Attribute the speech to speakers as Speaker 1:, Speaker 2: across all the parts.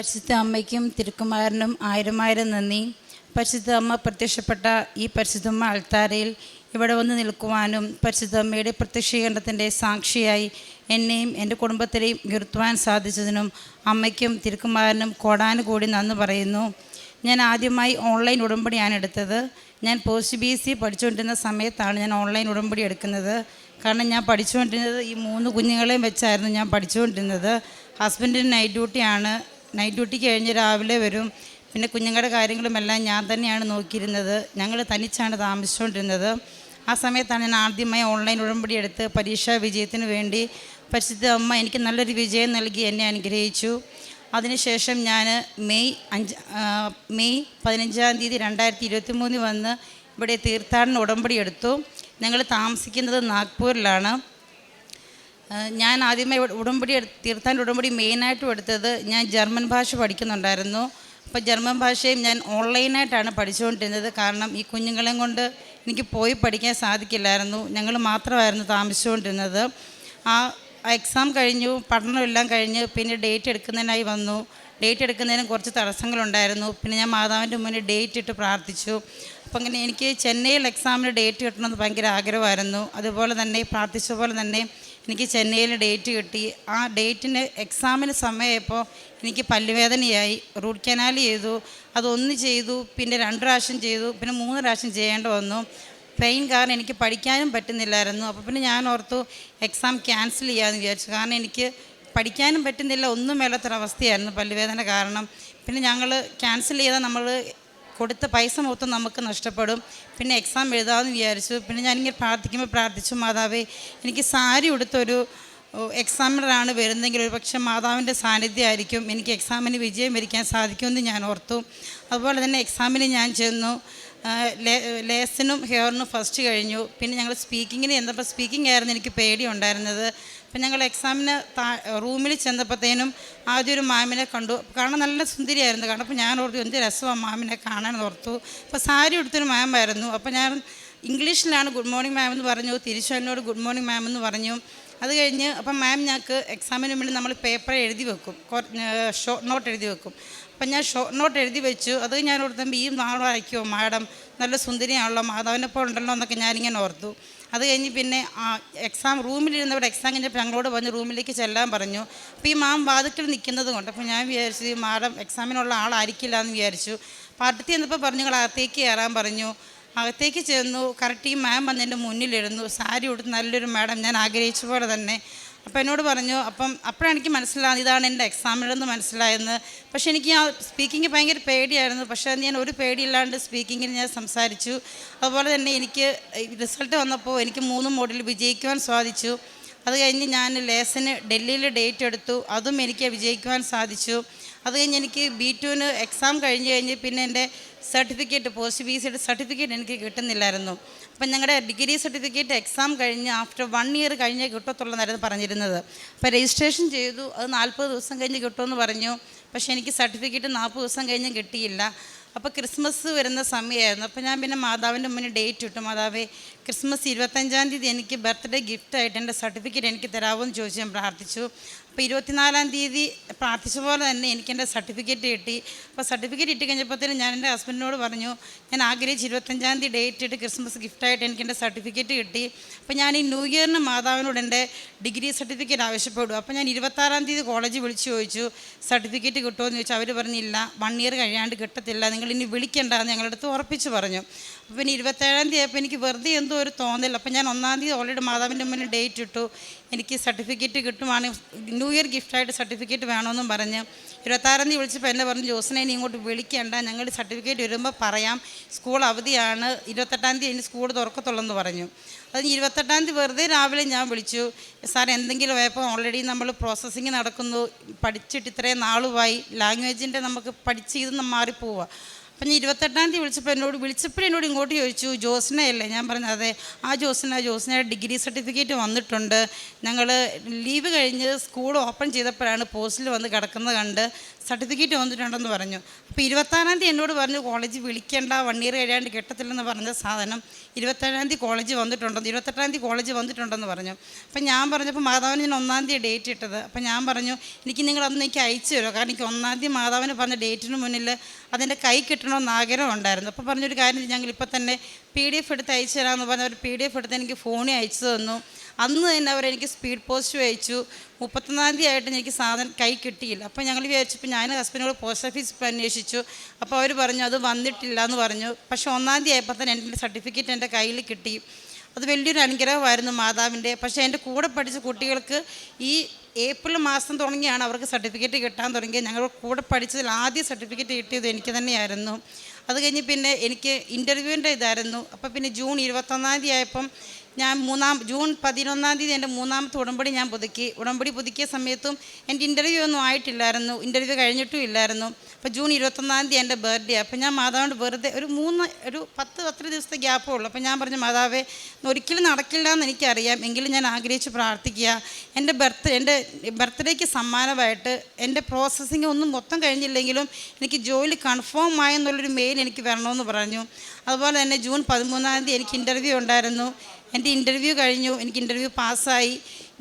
Speaker 1: പരിശുദ്ധ അമ്മയ്ക്കും തിരുക്കുമാരനും ആയിരമായിരം നന്ദി. പരിശുദ്ധ അമ്മ പ്രത്യക്ഷപ്പെട്ട ഈ പരിശുദ്ധമ്മ അൾത്താരയിൽ ഇവിടെ വന്ന് നിൽക്കുവാനും പരിശുദ്ധ അമ്മയുടെ പ്രത്യക്ഷീകരണത്തിന്റെ സാക്ഷിയായി എന്നെയും എന്റെ കുടുംബത്തിനെയും ഉയർത്തുവാൻ സാധിച്ചതിനും അമ്മയ്ക്കും തിരുക്കുമാരനും കോടാനുകൂടി നന്ദി പറയുന്നു. ഞാൻ ആദ്യമായി ഓൺലൈൻ ഉടമ്പടിയാണ് എടുത്തത്. ഞാൻ പോസ്റ്റ് ബി എസ് സി പഠിച്ചുകൊണ്ടിരുന്ന സമയത്താണ് ഞാൻ ഓൺലൈൻ ഉടമ്പടി എടുക്കുന്നത്. കാരണം ഞാൻ പഠിച്ചുകൊണ്ടിരുന്നത് ഈ മൂന്ന് കുഞ്ഞുങ്ങളെയും വെച്ചായിരുന്നു ഞാൻ പഠിച്ചുകൊണ്ടിരുന്നത്. ഹസ്ബൻഡിന് നൈറ്റ് ഡ്യൂട്ടിയാണ്. നൈറ്റ് ഡ്യൂട്ടി കഴിഞ്ഞ് രാവിലെ വരും. പിന്നെ കുഞ്ഞുങ്ങളുടെ കാര്യങ്ങളുമെല്ലാം ഞാൻ തന്നെയാണ് നോക്കിയിരുന്നത്. ഞങ്ങൾ തനിച്ചാണ് താമസിച്ചുകൊണ്ടിരുന്നത്. ആ സമയത്താണ് ഞാൻ ആദ്യമായി ഓൺലൈൻ ഉടമ്പടി എടുത്ത് പരീക്ഷാ വിജയത്തിന് വേണ്ടി പരിശുദ്ധ അമ്മ എനിക്ക് നല്ലൊരു വിജയം നൽകി എന്നെ അനുഗ്രഹിച്ചു. അതിനുശേഷം ഞാൻ മെയ് അഞ്ച് മെയ് പതിനഞ്ചാം തീയതി രണ്ടായിരത്തി ഇരുപത്തി മൂന്നിൽ വന്ന് ഇവിടെ തീർത്ഥാടന ഉടമ്പടി എടുത്തു. ഞങ്ങൾ താമസിക്കുന്നത് നാഗ്പൂരിലാണ്. ഞാൻ ആദ്യമേ ഉട- ഉടമ്പടി തീർത്ഥാടന ഉടമ്പടി മെയിനായിട്ടും എടുത്തത് ഞാൻ ജർമ്മൻ ഭാഷ പഠിക്കുന്നുണ്ടായിരുന്നു. അപ്പോൾ ജർമ്മൻ ഭാഷയും ഞാൻ ഓൺലൈനായിട്ടാണ് പഠിച്ചുകൊണ്ടിരുന്നത്. കാരണം ഈ കുഞ്ഞുങ്ങളെയും കൊണ്ട് എനിക്ക് പോയി പഠിക്കാൻ സാധിക്കില്ലായിരുന്നു. ഞങ്ങൾ മാത്രമായിരുന്നു താമസിച്ചുകൊണ്ടിരുന്നത്. ആ എക്സാം കഴിഞ്ഞു പഠനമെല്ലാം കഴിഞ്ഞ് പിന്നെ ഡേറ്റ് എടുക്കുന്നതിനായി വന്നു. ഡേറ്റ് എടുക്കുന്നതിനും കുറച്ച് തടസ്സങ്ങളുണ്ടായിരുന്നു. പിന്നെ ഞാൻ മാതാവിന്റെ മുന്നിൽ ഡേറ്റ് ഇട്ട് പ്രാർത്ഥിച്ചു. അപ്പം അങ്ങനെ എനിക്ക് ചെന്നൈയിൽ എക്സാമിന് ഡേറ്റ് കിട്ടണമെന്ന് ഭയങ്കര ആഗ്രഹമായിരുന്നു. അതുപോലെ തന്നെ പ്രാർത്ഥിച്ച പോലെ തന്നെ എനിക്ക് ചെന്നൈയിൽ ഡേറ്റ് കിട്ടി. ആ ഡേറ്റിന് എക്സാമിന് സമയമായപ്പോൾ എനിക്ക് പല്ലുവേദനയായി. റൂട്ട് കനാൽ ചെയ്തു. അതൊന്ന് ചെയ്തു. പിന്നെ രണ്ട് പ്രാവശ്യം ചെയ്തു. പിന്നെ മൂന്ന് പ്രാവശ്യം ചെയ്യേണ്ടി വന്നു. പെയിൻ കാരണം എനിക്ക് പഠിക്കാനും പറ്റുന്നില്ലായിരുന്നു. അപ്പോൾ പിന്നെ ഞാൻ ഓർത്തു എക്സാം ക്യാൻസൽ ചെയ്യാമെന്ന് വിചാരിച്ചു. കാരണം എനിക്ക് പഠിക്കാനും പറ്റുന്നില്ല. ഒന്നും മേലാത്തൊരവസ്ഥയായിരുന്നു പല്ലുവേദന കാരണം. പിന്നെ ഞങ്ങൾ ക്യാൻസൽ ചെയ്താൽ നമ്മൾ കൊടുത്ത പൈസ മൊത്തം നമുക്ക് നഷ്ടപ്പെടും. പിന്നെ എക്സാം എഴുതാമെന്ന് വിചാരിച്ചു. പിന്നെ ഞാനിങ്ങനെ പ്രാർത്ഥിക്കുമ്പോൾ പ്രാർത്ഥിച്ചു മാതാവേ എനിക്ക് സാരി ഉടുത്തൊരു എക്സാമിനറാണ് വരുന്നതെങ്കിൽ ഒരു പക്ഷേ മാതാവിന്റെ സാന്നിധ്യമായിരിക്കും. എനിക്ക് എക്സാമിന് വിജയം വരിക്കാൻ സാധിക്കുമെന്ന് ഞാൻ ഓർത്തു. അതുപോലെ തന്നെ എക്സാമിന് ഞാൻ ചെന്നു. ലേസിനും ഹെയറിനും ഫസ്റ്റ് കഴിഞ്ഞു. പിന്നെ ഞങ്ങൾ സ്പീക്കിങ്ങിന് ചെന്നപ്പോൾ സ്പീക്കിംഗ് ആയിരുന്നു എനിക്ക് പേടിയുണ്ടായിരുന്നത്. അപ്പം ഞങ്ങൾ എക്സാമിന് താ റൂമിൽ ചെന്നപ്പോഴത്തേനും ആദ്യം ഒരു മാമിനെ കണ്ടു. കാണാൻ നല്ല സുന്ദരിയായിരുന്നു. കാരണം അപ്പോൾ ഞാൻ ഓർത്തു എന്ത് രസമാണ് മാമിനെ കാണാൻ ഓർത്തു. അപ്പോൾ സാരി ഉടുത്തൊരു മാമായിരുന്നു അപ്പോൾ ഞാൻ ഇംഗ്ലീഷിലാണ് ഗുഡ് മോർണിംഗ് മാം എന്ന് പറഞ്ഞു. തിരിച്ചു എന്നോട് ഗുഡ് മോർണിംഗ് മാം എന്ന് പറഞ്ഞു. അത് കഴിഞ്ഞ് അപ്പം മാം ഞങ്ങൾക്ക് എക്സാമിന് വേണ്ടി നമ്മൾ പേപ്പർ എഴുതി വെക്കും. ഷോർട്ട് നോട്ട് എഴുതി വെക്കും. അപ്പം ഞാൻ ഷോർട്ട് നോട്ട് എഴുതി വെച്ചു. അത് ഞാൻ ഓർത്തപ്പോൾ ഈ നാളെ അയക്കുമോ മാഡം നല്ല സുന്ദരിയാണല്ലോ മാധവനെപ്പോൾ ഉണ്ടല്ലോ എന്നൊക്കെ ഞാനിങ്ങനെ ഓർത്തു. അത് കഴിഞ്ഞ് പിന്നെ എക്സാം റൂമിലിരുന്നവിടെ എക്സാം കഴിഞ്ഞപ്പോൾ ഞങ്ങളോട് പറഞ്ഞ് റൂമിലേക്ക് ചെല്ലാൻ പറഞ്ഞു. അപ്പോൾ ഈ മാം വാതിക്കൽ നിൽക്കുന്നത് കൊണ്ട് അപ്പോൾ ഞാൻ വിചാരിച്ചു ഈ മാഡം എക്സാമിനുള്ള ആളായിരിക്കില്ല എന്ന് വിചാരിച്ചു പാർട്ടി ചെന്നപ്പോൾ പറഞ്ഞു നിങ്ങൾ അകത്തേക്ക് കയറാൻ പറഞ്ഞു. അകത്തേക്ക് ചെന്നു കറക്റ്റ് ഈ മാം വന്ന് എന്റെ മുന്നിലിരുന്നു. സാരി ഉടുത്ത് നല്ലൊരു മാഡം ഞാൻ ആഗ്രഹിച്ച പോലെ തന്നെ അപ്പോൾ എന്നോട് പറഞ്ഞു അപ്പം അപ്പോഴാണ് എനിക്ക് മനസ്സിലായത് ഇതാണ് എന്റെ എക്സാമിനെന്ന് മനസ്സിലായെന്ന്. പക്ഷേ എനിക്ക് ആ സ്പീക്കിംഗ് ഭയങ്കര പേടിയായിരുന്നു. പക്ഷേ ഞാൻ ഒരു പേടിയില്ലാണ്ട് സ്പീക്കിങ്ങിൽ ഞാൻ സംസാരിച്ചു. അതുപോലെ തന്നെ എനിക്ക് റിസൾട്ട് വന്നപ്പോൾ എനിക്ക് മൂന്ന് മോഡിൽ വിജയിക്കുവാൻ സാധിച്ചു. അത് കഴിഞ്ഞ് ഞാൻ ലേസന് ഡൽഹിയിൽ ഡേറ്റ് എടുത്തു. അതും എനിക്ക് വിജയിക്കുവാൻ സാധിച്ചു. അത് കഴിഞ്ഞ് എനിക്ക് ബി ടുവിന് എക്സാം കഴിഞ്ഞ് കഴിഞ്ഞ് പിന്നെ എന്റെ സർട്ടിഫിക്കറ്റ് പോസ്റ്റ് ബി സിയുടെ സർട്ടിഫിക്കറ്റ് എനിക്ക് കിട്ടുന്നില്ലായിരുന്നു. അപ്പം ഞങ്ങളുടെ ഡിഗ്രി സർട്ടിഫിക്കറ്റ് എക്സാം കഴിഞ്ഞ് ആഫ്റ്റർ വൺ ഇയർ കഴിഞ്ഞേ കിട്ടത്തുള്ളതായിരുന്നു പറഞ്ഞിരുന്നത്. അപ്പോൾ രജിസ്ട്രേഷൻ ചെയ്തു അത് നാൽപ്പത് ദിവസം കഴിഞ്ഞ് കിട്ടുമെന്ന് പറഞ്ഞു. പക്ഷേ എനിക്ക് സർട്ടിഫിക്കറ്റ് നാൽപ്പത് ദിവസം കഴിഞ്ഞ് കിട്ടിയില്ല. അപ്പോൾ ക്രിസ്മസ് വരുന്ന സമയമായിരുന്നു. അപ്പോൾ ഞാൻ പിന്നെ മാതാവിന്റെ മുന്നിൽ ഡേറ്റ് ഇട്ടു. മാതാവേ ക്രിസ്മസ് ഇരുപത്തഞ്ചാം തീയതി എനിക്ക് ബർത്ത്ഡേ ഗിഫ്റ്റായിട്ട് എന്റെ സർട്ടിഫിക്കറ്റ് എനിക്ക് തരാമോ എന്ന് ചോദിച്ച് ഞാൻ പ്രാർത്ഥിച്ചു. അപ്പോൾ ഇരുപത്തിനാലാം തീയതി പ്രാർത്ഥിച്ച പോലെ തന്നെ എനിക്ക് എന്റെ സർട്ടിഫിക്കറ്റ് കിട്ടി. അപ്പോൾ സർട്ടിഫിക്കറ്റ് ഇട്ട് കഴിഞ്ഞപ്പോഴത്തേനും ഞാൻ എന്റെ ഹസ്ബൻഡിനോട് പറഞ്ഞു ഞാൻ ആഗ്രഹിച്ച് ഇരുപത്തഞ്ചാം തീയതി ഡേറ്റ് ഇട്ട് ക്രിസ്മസ് ഗിഫ്റ്റായിട്ട് എനിക്ക് എന്റെ സർട്ടിഫിക്കറ്റ് കിട്ടി. അപ്പോൾ ഞാൻ ഈ ന്യൂ ഇയറിന് മാതാവിനോട് എന്റെ ഡിഗ്രി സർട്ടിഫിക്കറ്റ് ആവശ്യപ്പെടും. അപ്പോൾ ഞാൻ ഇരുപത്താറാം തീയതി കോളേജ് വിളിച്ച് ചോദിച്ചു സർട്ടിഫിക്കറ്റ് കിട്ടുമോ? എന്ന് ചോദിച്ചു. അവർ പറഞ്ഞില്ല വൺ ഇയർ കഴിയാണ്ട് കിട്ടത്തില്ല. നിങ്ങൾ ഇനി വിളിക്കണ്ട ഞങ്ങളുടെ അടുത്ത് ഉറപ്പിച്ച് പറഞ്ഞു. അപ്പോൾ പിന്നെ ഇരുപത്തേഴാം തീയതി ആയപ്പോൾ എനിക്ക് വെറുതെ എന്തോ ഒരു തോന്നൽ. അപ്പം ഞാൻ ഒന്നാം തീയതി ഓൾറെഡി മാതാവിന്റെ മുന്നിൽ ഡേറ്റ് ഇട്ടു. എനിക്ക് സർട്ടിഫിക്കറ്റ് കിട്ടുവാണെങ്കിൽ ന്യൂ ഇയർ ഗിഫ്റ്റായിട്ട് സർട്ടിഫിക്കറ്റ് വേണമെന്നും പറഞ്ഞ് ഇരുപത്താറാം തീയതി വിളിച്ചപ്പോൾ എന്നെ പറഞ്ഞു ജോസിനെ നീ ഇങ്ങോട്ട് വിളിക്കേണ്ട ഞങ്ങൾ സർട്ടിഫിക്കറ്റ് വരുമ്പോൾ പറയാം. സ്കൂൾ അവധിയാണ് ഇരുപത്തെട്ടാം തീയതി ഇനി സ്കൂൾ തുറക്കത്തുള്ളെന്ന് പറഞ്ഞു. അത് ഇരുപത്തെട്ടാം തീയതി വെറുതെ രാവിലെ ഞാൻ വിളിച്ചു. സാർ എന്തെങ്കിലും ആയപ്പോൾ ഓൾറെഡി നമ്മൾ പ്രോസസ്സിങ് നടക്കുന്നു. പഠിച്ചിട്ട് ഇത്രയും നാളുമായി. ലാംഗ്വേജിന്റെ നമുക്ക് പഠിച്ച് ഇത് മാറിപ്പോവുക അപ്പം ഞാൻ ഇരുപത്തെട്ടാം തീയതി വിളിച്ചപ്പോൾ എന്നോട് വിളിച്ചപ്പോൾ എന്നോട് ഇങ്ങോട്ട് ചോദിച്ചു ജോസ്നയല്ലേ? ഞാൻ പറഞ്ഞു അതെ ആ ജോസ്ന ജോസ്നയുടെ ഡിഗ്രി സർട്ടിഫിക്കറ്റ് വന്നിട്ടുണ്ട്. ഞങ്ങൾ ലീവ് കഴിഞ്ഞ് സ്കൂൾ ഓപ്പൺ ചെയ്തപ്പോഴാണ് പോസ്റ്റിൽ വന്ന് കിടക്കുന്നത് കണ്ട് സർട്ടിഫിക്കറ്റ് വന്നിട്ടുണ്ടെന്ന് പറഞ്ഞു. അപ്പോൾ ഇരുപത്താറാം തീയതി എന്നോട് പറഞ്ഞു കോളേജ് വിളിക്കേണ്ട വൺ ഇയർ കഴിയാണ്ട് കിട്ടത്തില്ലെന്ന് പറഞ്ഞ സാധനം ഇരുപത്തേഴാം തീയതി കോളേജ് വന്നിട്ടുണ്ടെന്ന് ഇരുപത്തെട്ടാം തീയതി കോളേജ് വന്നിട്ടുണ്ടെന്ന് പറഞ്ഞു. അപ്പം ഞാൻ പറഞ്ഞപ്പോൾ മാതാവിന് ഞാൻ ഒന്നാം തീയതി ഡേറ്റ് ഇട്ടത്. അപ്പം ഞാൻ പറഞ്ഞു എനിക്ക് നിങ്ങൾ അന്ന് എനിക്ക് അയച്ചു തരുമോ? കാരണം എനിക്ക് ഒന്നാം തീയതി മാതാവിന് പറഞ്ഞ ഡേറ്റിന് മുന്നിൽ അതിന്റെ കൈ കിട്ടണമെന്ന് ആഗ്രഹം ഉണ്ടായിരുന്നു. അപ്പോൾ പറഞ്ഞൊരു കാര്യം ഞങ്ങൾ ഇപ്പോൾ തന്നെ പി ഡി എഫ് എടുത്ത് അയച്ചു തരാമെന്ന് പറഞ്ഞ ഒരു പി ഡി എഫ് എടുത്ത് എനിക്ക് ഫോണിൽ അയച്ചു തന്നു. അന്ന് തന്നെ അവരെനിക്ക് സ്പീഡ് പോസ്റ്റ് അയച്ചു മുപ്പത്തൊന്നാം തീയതി ആയിട്ട് എനിക്ക് സാധനം കൈ കിട്ടിയില്ല. അപ്പോൾ ഞങ്ങൾ വിചാരിച്ചപ്പോൾ ഞാൻ ഹസ്ബൻഡിനോട് പോസ്റ്റ് ഓഫീസ് അന്വേഷിച്ചു. അപ്പോൾ അവർ പറഞ്ഞു അത് വന്നിട്ടില്ല എന്ന് പറഞ്ഞു. പക്ഷേ ഒന്നാം തീയതി ആയപ്പോൾ തന്നെ എന്റെ സർട്ടിഫിക്കറ്റ് എന്റെ കയ്യിൽ കിട്ടി. അത് വലിയൊരു അനുഗ്രഹമായിരുന്നു മാതാവിന്റെ. പക്ഷേ എന്റെ കൂടെ പഠിച്ച കുട്ടികൾക്ക് ഈ ഏപ്രിൽ മാസം തുടങ്ങിയാണ് അവർക്ക് സർട്ടിഫിക്കറ്റ് കിട്ടാൻ തുടങ്ങിയത്. ഞങ്ങൾ കൂടെ പഠിച്ചതിൽ ആദ്യം സർട്ടിഫിക്കറ്റ് കിട്ടിയത് എനിക്ക് തന്നെയായിരുന്നു. അത് കഴിഞ്ഞ് പിന്നെ എനിക്ക് ഇന്റർവ്യൂവിന്റെ ഇതായിരുന്നു. അപ്പോൾ പിന്നെ ജൂൺ ഇരുപത്തൊന്നാം തീയതി ആയപ്പം ഞാൻ മൂന്നാം ജൂൺ പതിനൊന്നാം തീയതി എന്റെ മൂന്നാമത്തെ ഉടമ്പടി ഞാൻ പുതുക്കി. ഉടമ്പടി പുതുക്കിയ സമയത്തും എന്റെ ഇന്റർവ്യൂ ഒന്നും ആയിട്ടില്ലായിരുന്നു. ഇന്റർവ്യൂ കഴിഞ്ഞിട്ടും ഇല്ലായിരുന്നു. അപ്പോൾ ജൂൺ ഇരുപത്തൊന്നാം തീയതി എന്റെ ബർത്ത്ഡേ അപ്പോൾ ഞാൻ മാതാവിന്റെ വെറുതെ ഒരു മൂന്ന് ഒരു പത്ത് പത്ര ദിവസത്തെ ഗ്യാപ്പേ ഉള്ളൂ. അപ്പോൾ ഞാൻ പറഞ്ഞു മാതാവേ ഒരിക്കലും നടക്കില്ല എന്ന് എനിക്കറിയാം. എങ്കിലും ഞാൻ ആഗ്രഹിച്ച് പ്രാർത്ഥിക്കുക. എന്റെ ബർത്ത് എന്റെ ബർത്ത്ഡേക്ക് സമ്മാനമായിട്ട് എന്റെ പ്രോസസ്സിങ് ഒന്നും മൊത്തം കഴിഞ്ഞില്ലെങ്കിലും എനിക്ക് ജോലി കൺഫേം ആയെന്നുള്ളൊരു മെയിൽ എനിക്ക് വരണമെന്ന് പറഞ്ഞു. അതുപോലെ തന്നെ ജൂൺ പതിമൂന്നാം തീയതി എനിക്ക് ഇന്റർവ്യൂ ഉണ്ടായിരുന്നു. എന്റെ ഇന്റർവ്യൂ കഴിഞ്ഞു എനിക്ക് ഇന്റർവ്യൂ പാസ്സായി.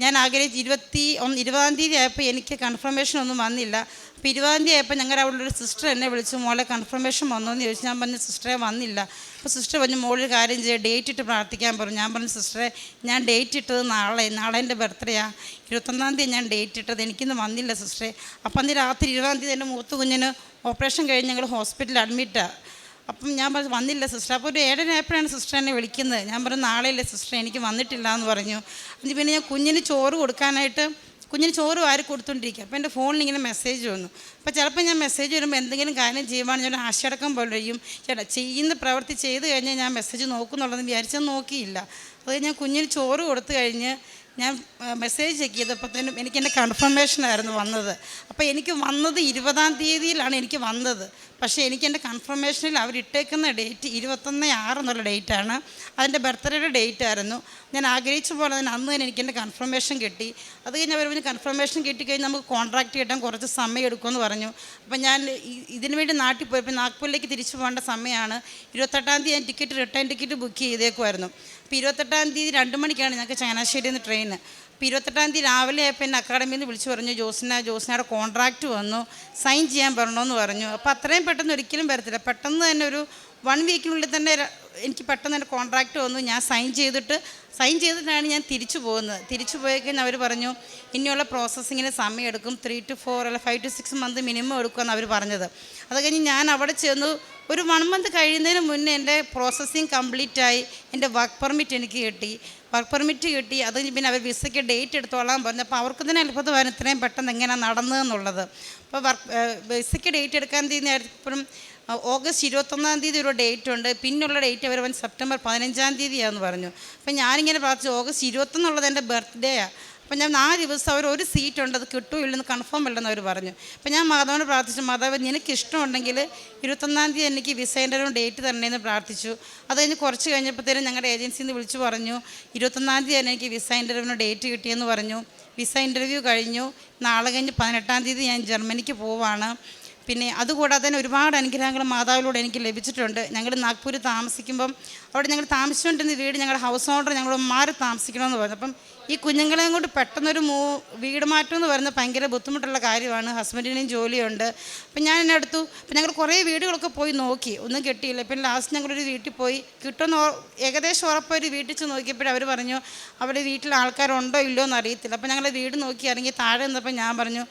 Speaker 1: ഞാൻ ആഗ്രഹിച്ച് ഇരുപത്തി ഒന്ന് ഇരുപതാം തീയതി ആയപ്പോൾ എനിക്ക് കൺഫർമേഷൻ ഒന്നും വന്നില്ല. അപ്പോൾ ഇരുപതാം തീയതി ആയപ്പോൾ ഞങ്ങളുടെ അവിടെ ഒരു സിസ്റ്റർ എന്നെ വിളിച്ചു മോളെ കൺഫർമേഷൻ വന്നോ എന്ന് ചോദിച്ചു. ഞാൻ പറഞ്ഞ സിസ്റ്ററെ വന്നില്ല. അപ്പോൾ സിസ്റ്റർ പറഞ്ഞു മോളൊരു കാര്യം ചെയ്യുക ഡേറ്റ് ഇട്ട് പ്രാർത്ഥിക്കാൻ പറഞ്ഞു. ഞാൻ പറഞ്ഞ സിസ്റ്ററെ ഞാൻ ഡേറ്റ് ഇട്ടത് നാളെ നാളെ എന്റെ ബർത്ത്ഡേയാണ് ഇരുപത്തൊന്നാം തീയതി ഞാൻ ഡേറ്റ് ഇട്ടത് എനിക്കിന്ന് വന്നില്ല സിസ്റ്ററെ. അപ്പം അന്ന് രാത്രി ഇരുപതാം തീയതി എന്റെ മൂത്ത കുഞ്ഞിന് ഓപ്പറേഷൻ കഴിഞ്ഞ് ഞങ്ങൾ ഹോസ്പിറ്റലിൽ അഡ്മിറ്റാണ് അപ്പം ഞാൻ പറഞ്ഞു വന്നില്ല സിസ്റ്റർ അപ്പോൾ ഒരു ഏഴരയായപ്പോഴാണ് സിസ്റ്റർ എന്നെ വിളിക്കുന്നത്? ഞാൻ പറഞ്ഞു നാളെയല്ലേ സിസ്റ്റർ എനിക്ക് വന്നിട്ടില്ല എന്ന് പറഞ്ഞു. എന്നിട്ട് പിന്നെ ഞാൻ കുഞ്ഞിന് ചോറ് കൊടുക്കാനായിട്ട് കുഞ്ഞിന് ചോറ് ആര് കൊടുത്തോണ്ടിരിക്കുക അപ്പോൾ എന്റെ ഫോണിൽ ഇങ്ങനെ മെസ്സേജ് വന്നു. അപ്പോൾ ചിലപ്പോൾ ഞാൻ മെസ്സേജ് വരുമ്പോൾ എന്തെങ്കിലും കാര്യം ചെയ്യുവാണ് ഞാൻ ആശയടക്കം പോലെ ചെയ്യും ചേട്ടാ ചെയ്യുന്ന പ്രവൃത്തി ചെയ്ത് കഴിഞ്ഞാൽ ഞാൻ മെസ്സേജ് നോക്കുന്നുള്ളതെന്ന് വിചാരിച്ചാൽ നോക്കിയില്ല. അത് ഞാൻ കുഞ്ഞിന് ചോറ് കൊടുത്തു കഴിഞ്ഞ് ഞാൻ മെസ്സേജ് ചെക്ക് ചെയ്തപ്പോഴത്തേനും എനിക്ക് എന്റെ കൺഫർമേഷനായിരുന്നു വന്നത്. അപ്പോൾ എനിക്ക് വന്നത് ഇരുപതാം തീയതിയിലാണ് എനിക്ക് വന്നത്. പക്ഷേ എനിക്ക് എന്റെ കൺഫർമേഷനിൽ അവരിട്ടേക്കുന്ന ഡേറ്റ് ഇരുപത്തൊന്ന് ആറ് എന്നുള്ള ഡേറ്റാണ് അതിന്റെ ബർത്ത്ഡേയുടെ ഡേറ്റ് ആയിരുന്നു. ഞാൻ ആഗ്രഹിച്ച പോലെ തന്നെ അന്ന് തന്നെ എനിക്ക് എന്റെ കൺഫർമേഷൻ കിട്ടി. അത് കഴിഞ്ഞ് അവർ പറഞ്ഞ് കൺഫർമേഷൻ കിട്ടിക്കഴിഞ്ഞാൽ നമുക്ക് കോൺട്രാക്ട് കിട്ടാൻ കുറച്ച് സമയം എടുക്കുമെന്ന് പറഞ്ഞു. അപ്പം ഞാൻ ഇതിനു വേണ്ടി നാട്ടിൽ പോയപ്പോൾ നാഗ്പൂരിലേക്ക് തിരിച്ചു പോകേണ്ട സമയമാണ്. ഇരുപത്തെട്ടാം തീയതി ഞാൻ ടിക്കറ്റ് റിട്ടേൺ ടിക്കറ്റ് ബുക്ക് ചെയ്തേക്കുമായിരുന്നു. അപ്പോൾ ഇരുപത്തെട്ടാം തീയതി രണ്ട് മണിക്കാണ് ഞങ്ങൾക്ക് ചങ്ങനാശ്ശേരിയിൽ നിന്ന് ട്രെയിൻ അപ്പോൾ ഇരുപത്തെട്ടാം തീയതി രാവിലെ ആയപ്പോൾ എന്നെ അക്കാഡമിയിൽ നിന്ന് വിളിച്ചു പറഞ്ഞു ജോസിന ജോസിനയുടെ കോൺട്രാക്റ്റ് വന്നു സൈൻ ചെയ്യാൻ പറഞ്ഞോന്ന് പറഞ്ഞു. അപ്പോൾ അത്രയും പെട്ടെന്ന് ഒരിക്കലും വരത്തില്ല. പെട്ടെന്ന് തന്നെ ഒരു വൺ വീക്കിനുള്ളിൽ തന്നെ എനിക്ക് പെട്ടെന്ന് എന്റെ കോൺട്രാക്റ്റ് വന്നു. ഞാൻ സൈൻ ചെയ്തിട്ട് സൈൻ ചെയ്തിട്ടാണ് ഞാൻ തിരിച്ചു പോകുന്നത്. തിരിച്ചു പോയി കഴിഞ്ഞാൽ അവർ പറഞ്ഞു ഇനിയുള്ള പ്രോസസ്സിങ്ങിന് സമയം എടുക്കും. ത്രീ ടു ഫോർ അല്ല five two six month minimum എടുക്കുമെന്ന് അവർ പറഞ്ഞത്. അത് കഴിഞ്ഞ് ഞാൻ അവിടെ ചെന്നു ഒരു വൺ മന്ത് കഴിയുന്നതിന് മുന്നേ എന്റെ പ്രോസസ്സിങ് കംപ്ലീറ്റ് ആയി. എന്റെ വർക്ക് പെർമിറ്റ് എനിക്ക് കിട്ടി. വർക്ക് പെർമിറ്റ് കിട്ടി. അത് പിന്നെ അവർ വിസയ്ക്ക് ഡേറ്റ് എടുത്തോളാൻ പറഞ്ഞപ്പോൾ അവർക്ക് തന്നെ അത്ഭുതമായിരുന്നു ഇത്രയും പെട്ടെന്ന് എങ്ങനെയാണ് നടന്നതെന്നുള്ളത് അപ്പോൾ വർക്ക് വിസയ്ക്ക് ഡേറ്റ് എടുക്കാൻ തീരുന്നപ്പോഴും ഓഗസ്റ്റ് ഇരുപത്തൊന്നാം തീയതി ഒരു ഡേറ്റ് ഉണ്ട്. പിന്നുള്ള ഡേറ്റ് അവർ സെപ്റ്റംബർ പതിനഞ്ചാം തീയതിയാണെന്ന് പറഞ്ഞു. അപ്പം ഞാനിങ്ങനെ പ്രാർത്ഥിച്ചു. ഓഗസ്റ്റ് ഇരുപത്തൊന്നുള്ളത് എന്റെ ബർത്ത്ഡേയാണ് അപ്പം ഞാൻ നാല് ദിവസം അവർ ഒരു സീറ്റ് ഉണ്ട് അത് കിട്ടുമോ ഇല്ലെന്ന് കൺഫേം അല്ലെന്ന് അവർ പറഞ്ഞു. അപ്പം ഞാൻ മാതാവിനോട് പ്രാർത്ഥിച്ചു മാതാവ് നിനക്ക് ഇഷ്ടമുണ്ടെങ്കിൽ ഇരുപത്തൊന്നാം തീയതി എനിക്ക് വിസേന്റെ ഡേറ്റ് തരണമെന്ന് പ്രാർത്ഥിച്ചു. അത് കഴിഞ്ഞ് കുറച്ച് കഴിഞ്ഞപ്പോഴത്തേനും ഞങ്ങളുടെ ഏജൻസിയിൽ നിന്ന് വിളിച്ചു പറഞ്ഞു ഇരുപത്തൊന്നാം തീയതി എനിക്ക് വിസ ഇന്റർവ്യൂവിന് ഡേറ്റ് കിട്ടിയെന്ന് പറഞ്ഞു. വിസ ഇന്റർവ്യൂ കഴിഞ്ഞു. നാളെ കഴിഞ്ഞ് പതിനെട്ടാം തീയതി ഞാൻ ജർമ്മനിക്ക് പോവാണ്. പിന്നെ അതുകൂടാതെ തന്നെ ഒരുപാട് അനുഗ്രഹങ്ങൾ മാതാവിലൂടെ എനിക്ക് ലഭിച്ചിട്ടുണ്ട്. ഞങ്ങൾ നാഗ്പൂർ താമസിക്കുമ്പം അവിടെ ഞങ്ങൾ താമസിച്ചുകൊണ്ടിരുന്ന വീട് ഞങ്ങളുടെ ഹൗസ് ഓണർ ഞങ്ങൾ മാറി താമസിക്കണമെന്ന് പറഞ്ഞു. അപ്പം ഈ കുഞ്ഞുങ്ങളെയും കൊണ്ട് പെട്ടെന്നൊരു മൂ വീട് മാറ്റം എന്ന് പറയുന്നത് ഭയങ്കര ബുദ്ധിമുട്ടുള്ള കാര്യമാണ്. ഹസ്ബൻഡിനും ജോലിയുണ്ട്. അപ്പം ഞാൻ എന്നെ അടുത്തു അപ്പം ഞങ്ങൾ കുറേ വീടുകളൊക്കെ പോയി നോക്കി. ഒന്നും കിട്ടിയില്ല. പിന്നെ ലാസ്റ്റ് ഞങ്ങളൊരു വീട്ടിൽ പോയി. കിട്ടുമെന്ന് ഏകദേശം ഉറപ്പൊരു വീട്ടിൽ ചെന്ന് നോക്കിയപ്പോൾ അവർ പറഞ്ഞു അവിടെ വീട്ടിൽ ആൾക്കാരുണ്ടോ ഇല്ലയോ എന്ന് അറിയത്തില്ല. അപ്പം ഞങ്ങൾ വീട് നോക്കി ഇറങ്ങി താഴെ നിന്നപ്പോൾ ഞാൻ പറഞ്ഞു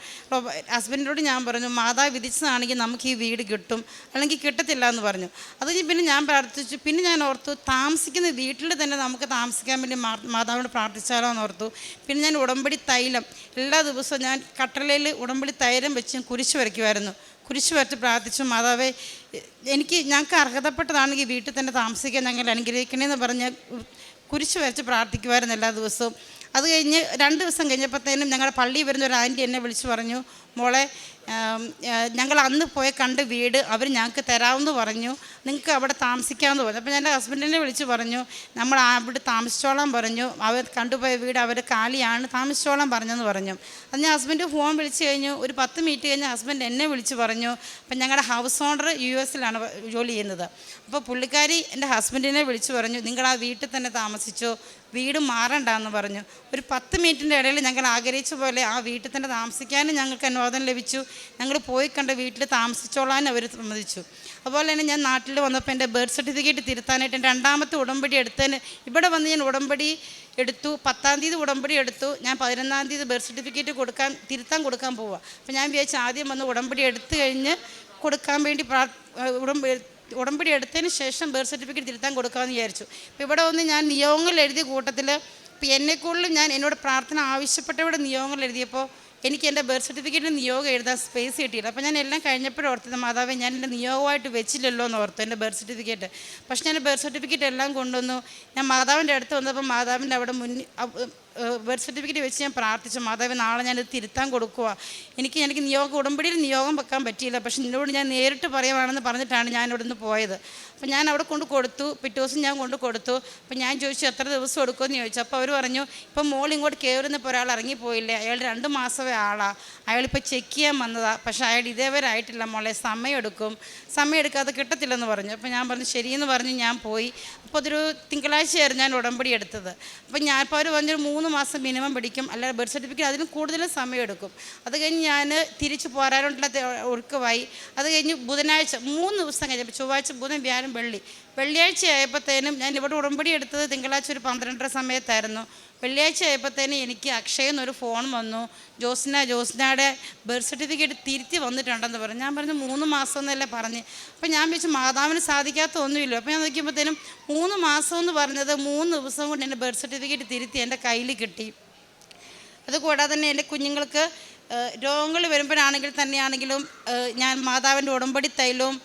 Speaker 1: ഹസ്ബൻഡിനോട് ഞാൻ പറഞ്ഞു മാതാവ് വിധിച്ചതാണെങ്കിൽ നമുക്ക് ഈ വീട് കിട്ടും. അല്ലെങ്കിൽ കിട്ടത്തില്ല എന്ന് പറഞ്ഞു. അത് പിന്നെ ഞാൻ പ്രാർത്ഥിച്ചു. പിന്നെ ഞാൻ ഓർത്തു താമസിക്കുന്ന വീട്ടിൽ തന്നെ നമുക്ക് താമസിക്കാൻ വേണ്ടി മാതാവിനോട് പ്രാർത്ഥിച്ചാലോ എന്ന് ഓർത്തു. പിന്നെ ഞാൻ ഉടമ്പടി തൈലം. എല്ലാ ദിവസവും ഞാൻ കട്ടളയിൽ ഉടമ്പടി തൈലം വെച്ച് കുരിശ് വരയ്ക്കുമായിരുന്നു. കുരിശ് വരച്ച് പ്രാർത്ഥിച്ചു മാതാവേ എനിക്ക് ഞങ്ങൾക്ക് അർഹതപ്പെട്ടതാണെങ്കിൽ വീട്ടിൽ തന്നെ താമസിക്കാൻ ഞങ്ങൾ അനുഗ്രഹിക്കണേന്ന് പറഞ്ഞ് കുരിശ് വരച്ച് പ്രാർത്ഥിക്കുമായിരുന്നു എല്ലാ ദിവസവും. അത് കഴിഞ്ഞ് രണ്ട് ദിവസം കഴിഞ്ഞപ്പോഴത്തേനും ഞങ്ങളുടെ പള്ളിയിൽ വരുന്ന ഒരു ആന്റി എന്നെ വിളിച്ചു പറഞ്ഞു മോളെ ഞങ്ങൾ അന്ന് പോയി കണ്ട് വീട് അവർ ഞങ്ങൾക്ക് തരാമെന്ന് പറഞ്ഞു. നിങ്ങൾക്ക് അവിടെ താമസിക്കാമെന്ന് പറഞ്ഞു. അപ്പോൾ എന്റെ ഹസ്ബൻഡിനെ വിളിച്ച് പറഞ്ഞു നമ്മൾ അവിടെ താമസിച്ചോളാം പറഞ്ഞു. അവർ കണ്ടുപോയ വീട് അവർ കാലിയാണ് താമസിച്ചോളാം പറഞ്ഞെന്ന് പറഞ്ഞു. അത് ഞാൻ ഹസ്ബൻഡ് ഫോൺ വിളിച്ച് കഴിഞ്ഞു. ഒരു പത്ത് മിനിറ്റ് കഴിഞ്ഞ് ഹസ്ബൻഡ് എന്നെ വിളിച്ച് പറഞ്ഞു. അപ്പം ഞങ്ങളുടെ ഹൗസ് ഓണർ യു എസിലാണ് ജോലി ചെയ്യുന്നത്. അപ്പോൾ പുള്ളിക്കാരി എന്റെ ഹസ്ബൻഡിനെ വിളിച്ച് പറഞ്ഞു നിങ്ങൾ ആ വീട്ടിൽ തന്നെ താമസിച്ചോ? വീട് മാറണ്ടെന്ന് പറഞ്ഞു. ഒരു പത്ത് മിനിറ്റിന്റെ ഇടയിൽ ഞങ്ങൾ ആഗ്രഹിച്ച പോലെ ആ വീട്ടിൽ തന്നെ താമസിക്കാനും ഞങ്ങൾക്ക് ലഭിച്ചു. ഞങ്ങൾ പോയി കണ്ട വീട്ടിൽ താമസിച്ചോളാൻ അവർ സമ്മതിച്ചു. അതുപോലെ തന്നെ ഞാൻ നാട്ടിൽ വന്നപ്പോൾ എന്റെ ബർത്ത് സർട്ടിഫിക്കറ്റ് തിരുത്താനായിട്ട് രണ്ടാമത്തെ ഉടമ്പടി എടുത്തതിന് ഇവിടെ വന്ന് ഞാൻ ഉടമ്പടി എടുത്തു. പത്താം തീയതി ഉടമ്പടി എടുത്തു. ഞാൻ പതിനൊന്നാം തീയതി ബർത്ത് സർട്ടിഫിക്കറ്റ് കൊടുക്കാൻ തിരുത്താൻ കൊടുക്കാൻ പോവുക അപ്പോൾ ഞാൻ വിചാരിച്ചു ആദ്യം വന്ന് ഉടമ്പടി എടുത്തു കഴിഞ്ഞ് കൊടുക്കാൻ വേണ്ടി പ്രാ ഉടമ്പടി ഉടമ്പടി എടുത്തതിന് ശേഷം ബർത്ത് സർട്ടിഫിക്കറ്റ് തിരുത്താൻ കൊടുക്കാമെന്ന് വിചാരിച്ചു. അപ്പോൾ ഇവിടെ വന്ന് ഞാൻ നിയോഗങ്ങൾ എഴുതിയ കൂട്ടത്തിൽ ഇപ്പോൾ എന്നെക്കുള്ളിൽ ഞാൻ എന്നോട് പ്രാർത്ഥന ആവശ്യപ്പെട്ടവിടെ നിയോഗങ്ങൾ എഴുതിയപ്പോൾ എനിക്ക് എന്റെ ബർത്ത് സർട്ടിഫിക്കറ്റിന് നിയോഗം എഴുതാൻ സ്പേസ് കിട്ടിയില്ല. അപ്പോൾ ഞാൻ എല്ലാം കഴിഞ്ഞപ്പോഴും ഓർത്തത് മാതാവേ ഞാൻ എന്റെ നിയോഗമായിട്ട് വെച്ചില്ലല്ലോ എന്ന് ഓർത്തു എന്റെ ബർത്ത് സർട്ടിഫിക്കറ്റ് പക്ഷേ ഞാൻ ബർത്ത് സർട്ടിഫിക്കറ്റ് എല്ലാം കൊണ്ടുവന്നു. ഞാൻ മാതാവിന്റെ അടുത്ത് വന്നപ്പോൾ മാതാവിന്റെ അവിടെ മുന്നിൽ ബർത്ത് സർട്ടിഫിക്കറ്റ് വെച്ച് ഞാൻ പ്രാർത്ഥിച്ചു. മാതാവ് നാളെ ഞാനിത് തിരുത്താൻ കൊടുക്കുക. എനിക്ക് എനിക്ക് നിയോഗം ഉടമ്പടിയിൽ നിയോഗം വെക്കാൻ പറ്റിയില്ല. പക്ഷെ നിന്നോട് ഞാൻ നേരിട്ട് പറയുവാണെന്ന് പറഞ്ഞിട്ടാണ് ഞാൻ ഇവിടുന്ന് പോയത്. അപ്പം ഞാൻ അവിടെ കൊണ്ട് കൊടുത്തു പിറ്റേ ദിവസം ഞാൻ കൊണ്ട് കൊടുത്തു. അപ്പം ഞാൻ ചോദിച്ചു എത്ര ദിവസം എടുക്കുമെന്ന് ചോദിച്ചു. അപ്പോൾ അവർ പറഞ്ഞു ഇപ്പം മോൾ ഇങ്ങോട്ട് കയറുന്നപ്പോൾ ഒരാൾ ഇറങ്ങിപ്പോയില്ലേ? അയാൾ രണ്ട് മാസമേ ആളാണ് അയാളിപ്പോൾ ചെക്ക് ചെയ്യാൻ വന്നതാണ് പക്ഷേ അയാൾ ഇതേവരെ ആയിട്ടില്ല മോളെ. സമയം എടുക്കും. സമയം എടുക്കാതെ കിട്ടത്തില്ലെന്ന് പറഞ്ഞു. അപ്പോൾ ഞാൻ പറഞ്ഞു ശരിയെന്ന് പറഞ്ഞു ഞാൻ പോയി. അപ്പോൾ അതൊരു തിങ്കളാഴ്ചയായിരുന്നു ഞാൻ ഉടമ്പടി എടുത്തത്. അപ്പോൾ ഞാൻ ഇപ്പോൾ അവർ പറഞ്ഞൊരു മൂന്ന് മാസം മിനിമം പിടിക്കും. അല്ലാതെ ബർത്ത് സർട്ടിഫിക്കറ്റ് അതിന് കൂടുതലും സമയം എടുക്കും. അത് കഴിഞ്ഞ് ഞാൻ തിരിച്ച് പോരാനുള്ള ഒഴുക്കുമായി അത് കഴിഞ്ഞ് ബുധനാഴ്ച മൂന്ന് ദിവസം കഴിഞ്ഞപ്പോൾ ചൊവ്വാഴ്ച ബുധൻ വ്യാഴം വെള്ളി. വെള്ളിയാഴ്ച ആയപ്പോഴത്തേനും ഞാൻ ഇവിടെ ഉടമ്പടി എടുത്തത് തിങ്കളാഴ്ച ഒരു പന്ത്രണ്ടര സമയത്തായിരുന്നു. വെള്ളിയാഴ്ച ആയപ്പോഴത്തേനും എനിക്ക് അക്ഷയിൽ എന്നൊരു ഫോൺ വന്നു. ജോസ്ന ജോസ്നയുടെ ബർത്ത് സർട്ടിഫിക്കറ്റ് തിരുത്തി വന്നിട്ടുണ്ടെന്ന് പറഞ്ഞു. ഞാൻ പറഞ്ഞു മൂന്ന് മാസം എന്നല്ലേ പറഞ്ഞ്. അപ്പം ഞാൻ വെച്ച് മാതാവിന് സാധിക്കാത്ത ഒന്നുമില്ല. അപ്പോൾ ഞാൻ നോക്കിയപ്പോഴത്തേനും മൂന്ന് മാസം എന്ന് പറഞ്ഞത് മൂന്ന് ദിവസം കൊണ്ട് എന്റെ ബർത്ത് സർട്ടിഫിക്കറ്റ് തിരുത്തി എന്റെ കയ്യിൽ കിട്ടി. അതുകൂടാതെ തന്നെ എന്റെ കുഞ്ഞുങ്ങൾക്ക് രോഗങ്ങൾ വരുമ്പോഴാണെങ്കിൽ തന്നെയാണെങ്കിലും ഞാൻ മാതാവിന്റെ ഉടമ്പടി തൈലവും